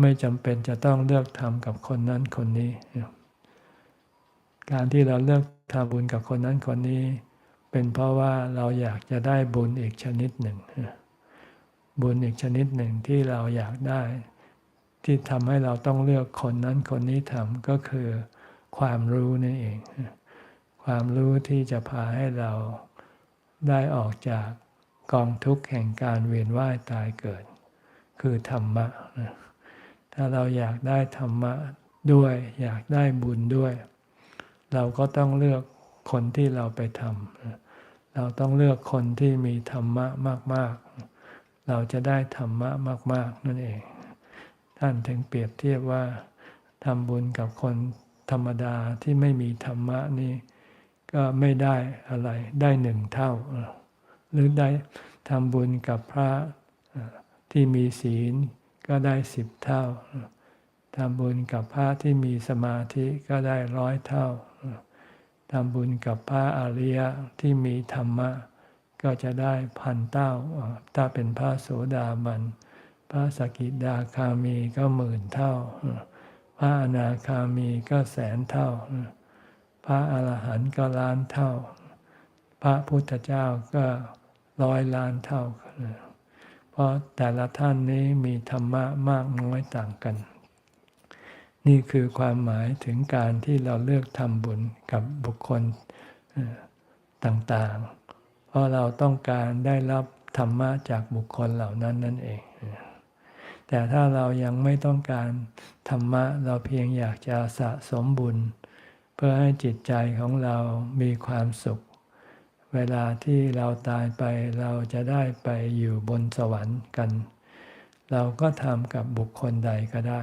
ไม่จำเป็นจะต้องเลือกทำกับคนนั้นคนนี้ การที่เราเลือกทำบุญกับคนนั้นคนนี้ เป็นเพราะว่าเราอยากจะได้บุญอีกชนิดหนึ่ง บุญอีกชนิดหนึ่งที่เราอยากได้ ที่ทำให้เราต้องเลือกคนนั้นคนนี้ทำก็คือความรู้นั่นเอง ความรู้ที่จะพาให้เรา ได้ออกจากกองทุกข์แห่งการเวียนว่ายตายเกิด คือธรรมะ ถ้าเราอยากได้ธรรมะด้วย อยากได้บุญด้วย เราก็ต้องเลือกคนที่เราไปทำเราต้องเลือกคนที่มีธรรมะมาก ๆ เราจะได้ธรรมะมาก ๆ นั่นเอง ท่านถึงเปรียบเทียบว่าทำบุญกับคนธรรมดาที่ไม่มีธรรมะนี่ ก็ไม่ได้อะไรได้หนึ่งเท่า หรือได้ทำบุญกับพระที่มีศีลก็ได้สิบเท่าทำบุญกับพระที่มีสมาธิก็ได้ร้อยเท่าทำบุญกับพระอริยะที่มีธรรมะ ก็จะได้พันเต้าถ้าเป็นพระโสดาบัน พระสกิดาคามีก็หมื่นเท่า พระอนาคามีก็แสนเท่า พระอาหารหันต์ก็ล้านเท่า พระพุทธเจ้าก็ร้อยล้านเท่า เพราะแต่ละท่านนี้มีธรรมะมากน้อยต่างกัน นี่คือความหมายถึงการที่เราเลือกทำบุญกับบุคคลต่างๆ เพราะเราต้องการได้รับธรรมะจากบุคคลเหล่านั้นนั่นเอง แต่ถ้าเรายังไม่ต้องการธรรมะเราเพียงอยากจะสะสมบุญ เพื่อให้จิตใจของเรามีความสุข เวลาที่เราตายไปเราจะได้ไปอยู่บนสวรรค์กัน เราก็ทำกับบุคคลใดก็ได้